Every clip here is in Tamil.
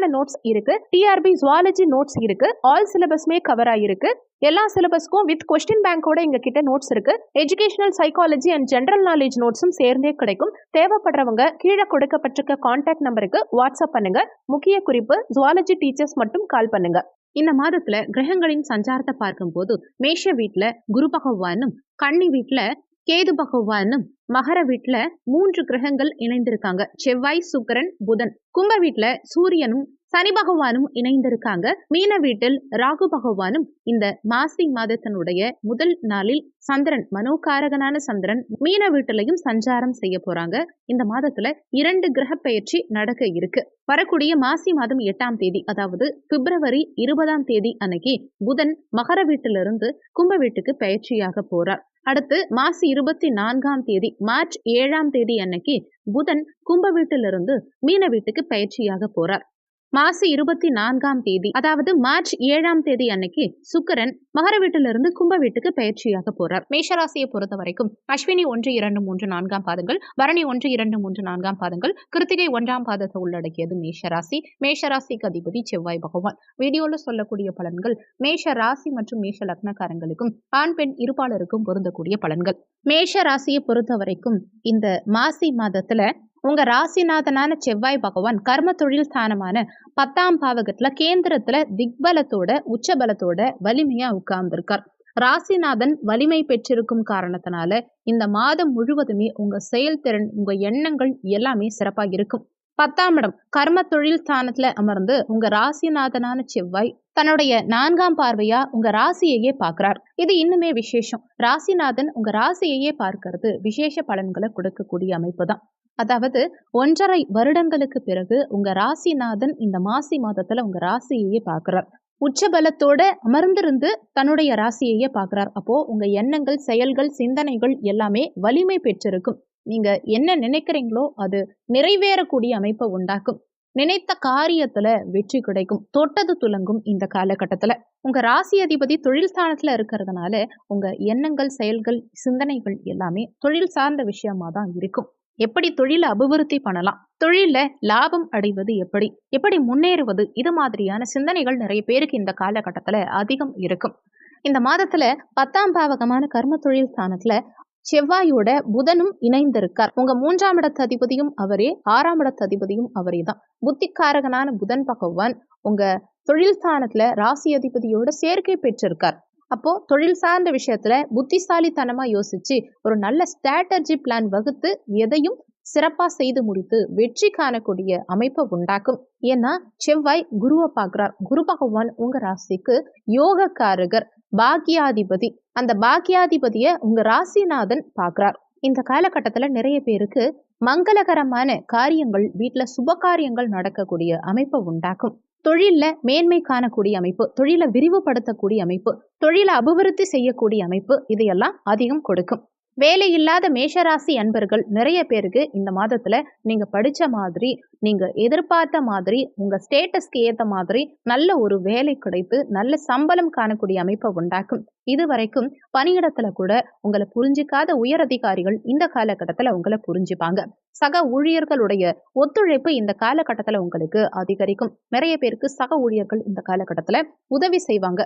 விரிவான நோட்ஸ் இருக்கு. டிஆர்பி ஜுவாலஜி நோட்ஸ் இருக்கு. ஆல் சிலபஸ்மே கவர் ஆயிருக்கு. எல்லா சிலபஸ்க்கும் வித் கொஸ்டின் பேங்கோட எங்க கிட்ட நோட்ஸ் இருக்கு. Educational psychology and general knowledge நோட்ஸும் சேர்ந்தே கிடைக்கும். தேவைப்படுறவங்க கீழே கொடுக்கப்பட்டிருக்க கான்டாக்ட் நம்பருக்கு வாட்ஸ்அப் பண்ணுங்க. முக்கிய குறிப்பு ஜுவாலஜி டீச்சர்ஸ் மட்டும் கால் பண்ணுங்க. இந்த மாதத்துல கிரகங்களின் சஞ்சாரத்தை பார்க்கும்போது மேஷ வீட்டுல குரு பகவானும் கன்னி வீட்டுல கேது பகவானும் மகர வீட்டுல மூன்று கிரகங்கள் இணைந்திருக்காங்க. செவ்வாய் சுக்கரன் புதன். கும்ப வீட்டுல சூரியனும் சனி பகவானும் இணைந்திருக்காங்க. மீன வீட்டில் ராகு பகவானும் இந்த மாசி மாதத்தினுடைய முதல் நாளில் சந்திரன் மனோகாரகனான சந்திரன் மீன வீட்டிலையும் சஞ்சாரம் செய்ய போறாங்க. இந்த மாதத்துல இரண்டு கிரக பெயர்ச்சி நடக்க இருக்கு. வரக்கூடிய மாசி மாதம் எட்டாம் தேதி அதாவது பிப்ரவரி இருபதாம் தேதி அன்னைக்கு புதன் மகர வீட்டிலிருந்து கும்ப வீட்டுக்கு பெயர்ச்சியாக போறார். அடுத்து மாசி இருபத்தி நான்காம் தேதி மார்ச் ஏழாம் தேதி அன்னைக்கு புதன் கும்ப வீட்டிலிருந்து மீன வீட்டுக்கு பயிற்சியாக போறார். மாசி இருபத்தி நான்காம் தேதி அதாவது மார்ச் ஏழாம் தேதி அன்னைக்கு சுக்கரன் மகர வீட்டிலிருந்து கும்ப வீட்டுக்கு பயிற்சியாக போறார். மேஷராசியை பொறுத்த வரைக்கும் அஸ்வினி ஒன்று இரண்டு மூன்று நான்காம் பாதங்கள் பரணி ஒன்று இரண்டு மூன்று நான்காம் பாதங்கள் கிருத்திகை ஒன்றாம் பாதத்தை உள்ளடக்கியது மேஷராசி. மேஷராசிக்கு அதிபதி செவ்வாய் பகவான். வீடியோல சொல்லக்கூடிய பலன்கள் மேஷ ராசி மற்றும் மேஷ லக்னக்காரங்களுக்கும் ஆண் பெண் இருபாலருக்கும் பொருந்தக்கூடிய பலன்கள். மேஷ ராசியை பொறுத்த வரைக்கும் இந்த மாசி மாதத்துல உங்க ராசிநாதனான செவ்வாய் பகவான் கர்ம தொழில் ஸ்தானமான பத்தாம் பாவகத்துல கேந்திரத்துல திக்பலத்தோட உச்சபலத்தோட வலிமையா உட்கார்ந்திருக்கார். ராசிநாதன் வலிமை பெற்றிருக்கும் காரணத்தினால இந்த மாதம் முழுவதுமே உங்க செயல்திறன் உங்க எண்ணங்கள் எல்லாமே சிறப்பா இருக்கும் பத்தாம் இடம் கர்ம தொழில் ஸ்தானத்துல அமர்ந்து உங்க ராசிநாதனான செவ்வாய் தன்னுடைய நான்காம் பார்வையா உங்க ராசியையே பார்க்கிறார். இது இன்னுமே விசேஷம். ராசிநாதன் உங்க ராசியையே பார்க்கறது விசேஷ பலன்களை கொடுக்கக்கூடிய அமைப்பு தான். அதாவது ஒன்றரை வருடங்களுக்கு பிறகு உங்க ராசிநாதன் இந்த மாசி மாதத்துல உங்க ராசியையே பார்க்கிறார். உச்சபலத்தோட அமர்ந்திருந்து தன்னுடைய ராசியையே பார்க்கிறார். அப்போ உங்க எண்ணங்கள் செயல்கள் சிந்தனைகள் எல்லாமே வலிமை பெற்றிருக்கும். நீங்க என்ன நினைக்கிறீங்களோ அது நிறைவேறக்கூடிய அமைப்பை உண்டாக்கும். நினைத்த காரியத்துல வெற்றி கிடைக்கும். தொட்டது துலங்கும் இந்த காலகட்டத்துல. உங்க ராசி அதிபதி தொழில் ஸ்தானத்துல இருக்கிறதுனால உங்க எண்ணங்கள் செயல்கள் சிந்தனைகள் எல்லாமே தொழில் சார்ந்த விஷயமா தான் இருக்கும். எப்படி தொழிலை அபிவிருத்தி பண்ணலாம்? தொழில லாபம் அடைவது எப்படி? எப்படி முன்னேறுவது? இது மாதிரியான சிந்தனைகள் நிறைய பேருக்கு இந்த காலகட்டத்துல அதிகம் இருக்கும். இந்த மாதத்துல பத்தாம் பாவகமான கர்ம தொழில் ஸ்தானத்துல செவ்வாயோட புதனும் இணைந்திருக்கார். உங்க மூன்றாம் இடத்து அதிபதியும் அவரே ஆறாம் இடத்து அதிபதியும் அவரே தான். புத்திக்காரகனான புதன் பகவான் உங்க தொழில் ஸ்தானத்துல ராசி அதிபதியோட சேர்க்கை பெற்றிருக்கார். அப்போ தொழில் சார்ந்த விஷயத்துல புத்திசாலித்தனமா யோசிச்சு ஒரு நல்ல ஸ்ட்ராட்டஜி பிளான் வகுத்து எதையும் சிறப்பா செய்து முடித்து வெற்றி காணக்கூடிய அமைப்பை உண்டாக்கும். ஏன்னா செவ்வாய் குருவை பார்க்கிறார். குரு பகவான் உங்க ராசிக்கு யோகக்காரகர் பாக்கியாதிபதி. அந்த பாக்கியாதிபதிய உங்க ராசிநாதன் பார்க்கிறார். இந்த காலகட்டத்துல நிறைய பேருக்கு மங்களகரமான காரியங்கள் வீட்டுல சுப காரியங்கள் நடக்கக்கூடிய அமைப்பை உண்டாக்கும். தொழிலில் மேன்மை காணக்கூடிய அமைப்பு தொழிலை விரிவுபடுத்தக்கூடிய அமைப்பு தொழிலை அபிவிருத்தி செய்யக்கூடிய அமைப்பு இதையெல்லாம் அதிகம் கொடுக்கும். வேலையில்லாத மேஷராசி அன்பர்கள் நிறைய பேருக்கு இந்த மாதத்துல நீங்க படிச்ச மாதிரி நீங்க எதிர்பார்த்த மாதிரி உங்க ஸ்டேட்டஸ்க்கு ஏத்த மாதிரி நல்ல ஒரு வேலை கிடைத்து நல்ல சம்பளம் காணக்கூடிய அமைப்பை உண்டாக்கும். இது வரைக்கும் பணியிடத்துல கூட உங்களை புரிஞ்சிக்காத உயர் அதிகாரிகள் இந்த காலகட்டத்துல உங்களை புரிஞ்சுப்பாங்க. சக ஊழியர்களுடைய ஒத்துழைப்பு இந்த காலகட்டத்துல உங்களுக்கு அதிகரிக்கும். நிறைய பேருக்கு சக ஊழியர்கள் இந்த காலகட்டத்துல உதவி செய்வாங்க.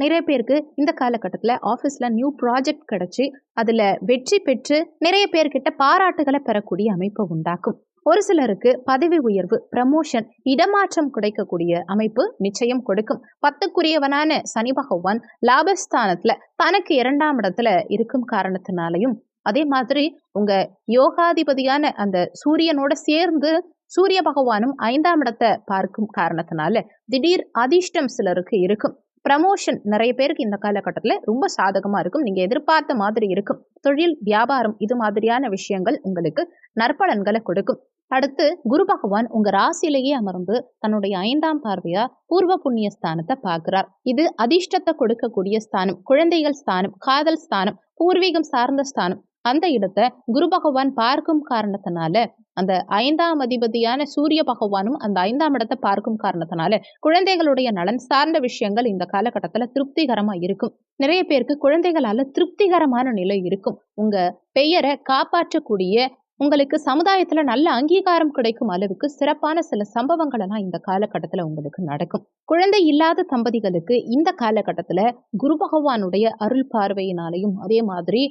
நிறைய பேருக்கு இந்த காலகட்டத்தில் ஆஃபீஸில் நியூ ப்ராஜெக்ட் கிடச்சி அதில் வெற்றி பெற்று நிறைய பேர்கிட்ட பாராட்டுகளை பெறக்கூடிய அமைப்பை உண்டாக்கும். ஒரு சிலருக்கு பதவி உயர்வு ப்ரமோஷன் இடமாற்றம் கிடைக்கக்கூடிய அமைப்பு நிச்சயம் கொடுக்கும். பத்துக்குரியவனான சனி பகவான் லாபஸ்தானத்துல தனக்கு இரண்டாம் இடத்துல இருக்கும் காரணத்தினாலையும் அதே மாதிரி உங்க யோகாதிபதியான அந்த சூரியனோட சேர்ந்து சூரிய பகவானும் ஐந்தாம் இடத்தை பார்க்கும் காரணத்தினால திடீர் அதிர்ஷ்டம் சிலருக்கு இருக்கும். ப்ரமோஷன் நிறைய பேருக்கு இந்த காலகட்டத்தில் ரொம்ப சாதகமாக இருக்கும். நீங்கள் எதிர்பார்த்த மாதிரி இருக்கும். தொழில் வியாபாரம் இது மாதிரியான விஷயங்கள் உங்களுக்கு நற்பலன்களை கொடுக்கும். அடுத்து குரு பகவான் உங்க ராசியிலேயே அமர்ந்து தன்னுடைய ஐந்தாம் பார்வையா பூர்வ புண்ணிய ஸ்தானத்தை பார்க்கிறார். இது அதிர்ஷ்டத்தை கொடுக்கக்கூடிய ஸ்தானம். குழந்தைகள் ஸ்தானம் காதல் ஸ்தானம் பூர்வீகம் சார்ந்த ஸ்தானம். அந்த இடத்தை குரு பகவான் பார்க்கும் காரணத்தினால அந்த ஐந்தாம் அதிபதியான சூரிய பகவானும் அந்த ஐந்தாம் இடத்தை பார்க்கும் காரணத்தினால குழந்தைகளுடைய நலன் சார்ந்த விஷயங்கள் இந்த காலகட்டத்துல திருப்திகரமா இருக்கும். நிறைய பேருக்கு குழந்தைகளால திருப்திகரமான நிலை இருக்கும். உங்க பெயரை காப்பாற்றக்கூடிய உங்களுக்கு சமுதாயத்துல நல்ல அங்கீகாரம் கிடைக்கும் அளவுக்கு சிறப்பான சில சம்பவங்கள் எல்லாம் இந்த காலகட்டத்துல உங்களுக்கு நடக்கும். குழந்தை இல்லாத தம்பதிகளுக்கு இந்த காலகட்டத்துல குரு பகவானுடைய அருள் பார்வையினாலையும் அதே மாதிரி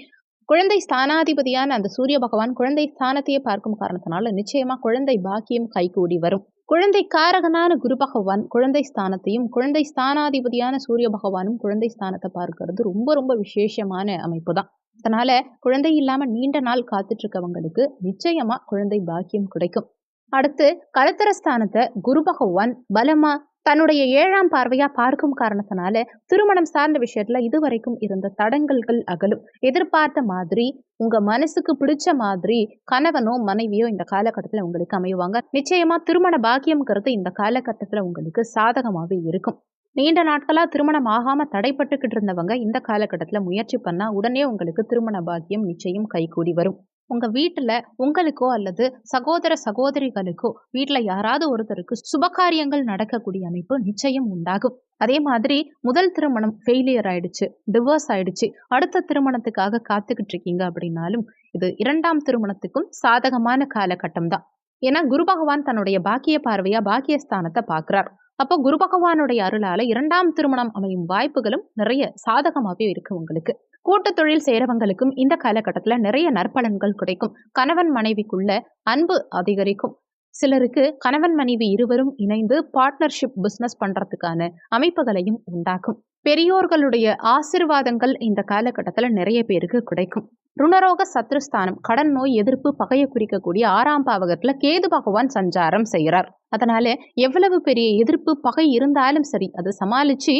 குழந்தை ஸ்தானாதிபதியான அந்த சூரிய பகவான் குழந்தை ஸ்தானத்தையே பார்க்கும் காரணத்தினால நிச்சயமா குழந்தை பாக்கியம் கைகூடி வரும். குழந்தை காரகனான குரு பகவான் குழந்தை ஸ்தானத்தையும் குழந்தை ஸ்தானாதிபதியான சூரிய பகவானும் குழந்தை ஸ்தானத்தை பார்க்கறது ரொம்ப ரொம்ப விசேஷமான அமைப்பு தான் அதனால குழந்தை இல்லாம நீண்ட நாள் காத்துட்டு இருக்கவங்களுக்கு நிச்சயமா குழந்தை பாக்கியம் கிடைக்கும். அடுத்து கலத்தர ஸ்தானத்தை குரு பகவான் பலமா தன்னுடைய ஏழாம் பார்வையா பார்க்கும் காரணத்தினால திருமணம் சார்ந்த விஷயத்துல இதுவரைக்கும் இருந்த தடங்கல்கள் அகலும். எதிர்பார்த்த மாதிரி உங்க மனசுக்கு பிடிச்ச மாதிரி கணவனோ மனைவியோ இந்த காலகட்டத்துல உங்களுக்கு அமைவாங்க. நிச்சயமா திருமண பாக்கியம்ங்கிறது இந்த காலகட்டத்துல உங்களுக்கு சாதகமாவே இருக்கும். நீண்ட நாட்களா திருமணம் ஆகாம தடைப்பட்டுக்கிட்டு இருந்தவங்க இந்த காலகட்டத்துல முயற்சி பண்ணா உடனே உங்களுக்கு திருமண பாக்கியம் நிச்சயம் கைகூடி வரும். உங்க வீட்டில் உங்களுக்கோ அல்லது சகோதர சகோதரிகளுக்கோ வீட்டில் யாராவது ஒருத்தருக்கு சுபகாரியங்கள் நடக்கக்கூடிய அமைப்பு நிச்சயம் உண்டாகும். அதே மாதிரி முதல் திருமணம் ஃபெயிலியர் ஆயிடுச்சு டிவோர்ஸ் ஆயிடுச்சு. அடுத்த திருமணத்துக்காக காத்துக்கிட்டு இருக்கீங்க அப்படின்னாலும் இது இரண்டாம் திருமணத்துக்கும் சாதகமான காலகட்டம் தான் ஏன்னா குரு பகவான் தன்னுடைய பாக்கிய பார்வையா பாக்கியஸ்தானத்தை பார்க்கிறார். அப்போ குரு பகவானுடைய அருளால இரண்டாம் திருமணம் அமையும் வாய்ப்புகளும் நிறைய சாதகமாகவே இருக்கு உங்களுக்கு. கூட்டு தொழில் செய்கிறவங்களுக்கும் இந்த காலகட்டத்துல நிறைய நற்பலன்கள் கிடைக்கும். கணவன் மனைவிக்குள்ள அன்பு அதிகரிக்கும். சிலருக்கு கணவன் மனைவி இருவரும் இணைந்து பார்ட்னர்ஷிப் பிஸ்னஸ் பண்றதுக்கான அமைப்புகளையும் உண்டாக்கும். பெரியோர்களுடைய ஆசிர்வாதங்கள் இந்த காலகட்டத்தில் நிறைய பேருக்கு கிடைக்கும். ருணரோக சத்ருஸ்தானம் கடன் நோய் எதிர்ப்பு பகையை குறிக்கக்கூடிய ஆறாம் பாவகத்துல கேது பகவான் சஞ்சாரம் செய்கிறார் அதனால எவ்வளவு பெரிய எதிர்ப்பு பகை இருந்தாலும் சரி அதை சமாளிச்சு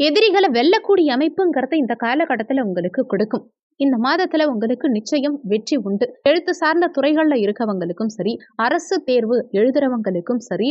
எதிரிகளை வெல்லக்கூடிய அமைப்புங்கிறத இந்த காலகட்டத்தில் உங்களுக்கு கொடுக்கும். இந்த மாதத்துல உங்களுக்கு நிச்சயம் வெற்றி உண்டு. எழுத்து சார்ந்த துறைகள்ல இருக்கவங்களுக்கும் சரி அரசு தேர்வு எழுதுறவங்களுக்கும் சரி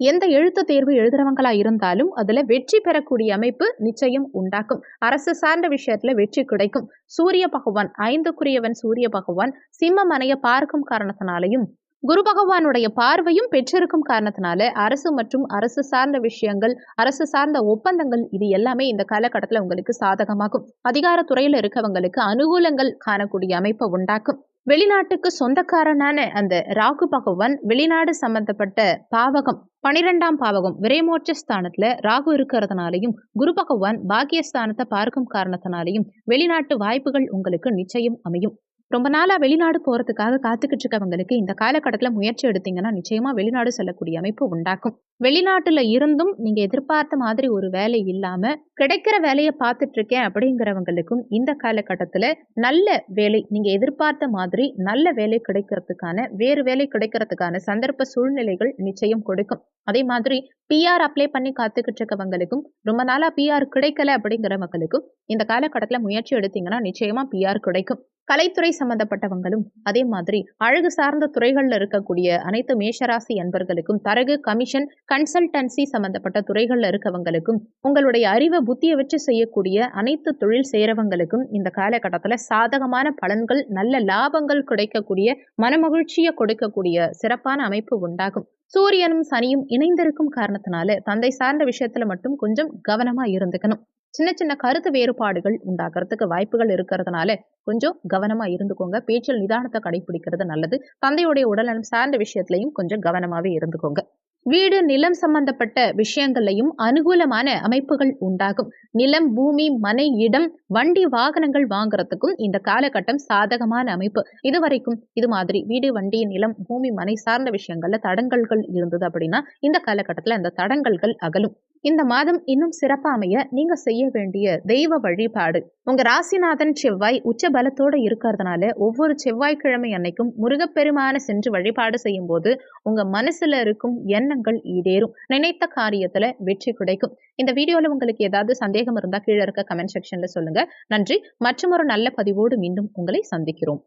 எந்த எழுத்து தேர்வு எழுதுறவங்களா இருந்தாலும் அதுல வெற்றி பெறக்கூடிய அமைப்பு நிச்சயம் உண்டாக்கும். அரசு சார்ந்த விஷயத்துல வெற்றி கிடைக்கும். சூரிய பகவான் ஐந்துக்குரியவன் சூரிய பகவான் சிம்ம மனைய பார்க்கும் காரணத்தினாலையும் குரு பகவானுடைய பார்வையும் பெற்றிருக்கும் காரணத்தினால அரசு மற்றும் அரசு சார்ந்த விஷயங்கள் அரசு சார்ந்த ஒப்பந்தங்கள் இது எல்லாமே இந்த காலகட்டத்தில் உங்களுக்கு சாதகமாகும். அதிகாரத்துறையில் இருக்கவங்களுக்கு அனுகூலங்கள் காணக்கூடிய அமைப்பை உண்டாக்கும். வெளிநாட்டுக்கு சொந்தக்காரனான அந்த ராகு பகவான் வெளிநாடு சம்பந்தப்பட்ட பாவகம் பனிரெண்டாம் பாவகம் விரைமோட்ச ஸ்தானத்துல ராகு இருக்கிறதுனாலையும் குரு பகவான் பாக்கியஸ்தானத்தை பார்க்கும் காரணத்தினாலையும் வெளிநாட்டு வாய்ப்புகள் உங்களுக்கு நிச்சயம் அமையும். ரொம்ப நாளா வெளிநாடு போறதுக்காக காத்துக்கிட்டு இருக்கவங்களுக்கு இந்த காலகட்டத்துல முயற்சி எடுத்தீங்கன்னா நிச்சயமா வெளிநாடு செல்லக்கூடிய அமைப்பு உண்டாக்கும் வெளிநாட்டுல இருந்தும் நீங்க எதிர்பார்த்த மாதிரி ஒரு வேலை இல்லாம கிடைக்கிற வேலையை பார்த்துட்டு இருக்கேன் அப்படிங்கிறவங்களுக்கும் இந்த காலகட்டத்துல நல்ல வேலை நீங்க எதிர்பார்த்த மாதிரி நல்ல வேலை கிடைக்கிறதுக்கான வேறு வேலை கிடைக்கிறதுக்கான சந்தர்ப்ப சூழ்நிலைகள் நிச்சயம் கொடுக்கும். அதே மாதிரி பிஆர் அப்ளை பண்ணி காத்துக்கிட்டு இருக்கவங்களுக்கும் ரொம்ப நாளா பிஆர் கிடைக்கல அப்படிங்கிறவங்களுக்கும் இந்த காலகட்டத்துல முயற்சி எடுத்தீங்கன்னா நிச்சயமா பிஆர் கிடைக்கும். கலைத்துறை சம்பந்தப்பட்டவங்களும் அதே மாதிரி அழகு சார்ந்த துறைகளில் இருக்கக்கூடிய அனைத்து மேஷராசி அன்பர்களுக்கும் தரகு கமிஷன் கன்சல்டன்சி சம்பந்தப்பட்ட துறைகளில் இருக்கவங்களுக்கும் உங்களுடைய அறிவை புத்தியை வச்சு செய்யக்கூடிய அனைத்து தொழில் செய்கிறவங்களுக்கும் இந்த காலகட்டத்தில் சாதகமான பலன்கள் நல்ல லாபங்கள் கிடைக்கக்கூடிய மனமகிழ்ச்சியை கொடுக்கக்கூடிய சிறப்பான அமைப்பு உண்டாகும். சூரியனும் சனியும் இணைந்திருக்கும் காரணத்தினால தந்தை சார்ந்த விஷயத்துல மட்டும் கொஞ்சம் கவனமா இருந்துக்கணும். சின்ன சின்ன கருத்து வேறுபாடுகள் உண்டாகிறதுக்கு வாய்ப்புகள் இருக்கிறதுனால கொஞ்சம் கவனமா இருந்துக்கோங்க. பேச்சில் நிதானத்தை கடைபிடிக்கிறது நல்லது. தந்தையுடைய உடல்நலம் சார்ந்த விஷயத்திலையும் கொஞ்சம் கவனமாவே இருந்துக்கோங்க. வீடு நிலம் சம்பந்தப்பட்ட விஷயங்கள்லையும் அனுகூலமான அமைப்புகள் உண்டாகும். நிலம் பூமி மனை இடம் வண்டி வாகனங்கள் வாங்குறதுக்கும் இந்த காலகட்டம் சாதகமான அமைப்பு. இதுவரைக்கும் இது மாதிரி வீடு வண்டி நிலம் பூமி மனை சார்ந்த விஷயங்கள்ல தடங்கல்கள் இருந்தது அப்படின்னா இந்த காலகட்டத்துல அந்த தடங்கல்கள் அகலும். இந்த மாதம் இன்னும் சிறப்பாமைய நீங்க செய்ய வேண்டிய தெய்வ வழிபாடு. உங்க ராசிநாதன் செவ்வாய் உச்ச பலத்தோட இருக்கிறதுனால ஒவ்வொரு செவ்வாய்க்கிழமை அன்னைக்கும் முருகப்பெருமான சென்று வழிபாடு செய்யும் போது உங்க மனசுல இருக்கும் எண்ணங்கள் ஈடேறும். நினைத்த காரியத்துல வெற்றி கிடைக்கும். இந்த வீடியோல உங்களுக்கு ஏதாவது சந்தேகம் இருந்தா கீழே இருக்க கமெண்ட் செக்ஷன்ல சொல்லுங்க. நன்றி. மற்றும் ஒரு நல்ல பதிவோடு மீண்டும் உங்களை சந்திக்கிறோம்.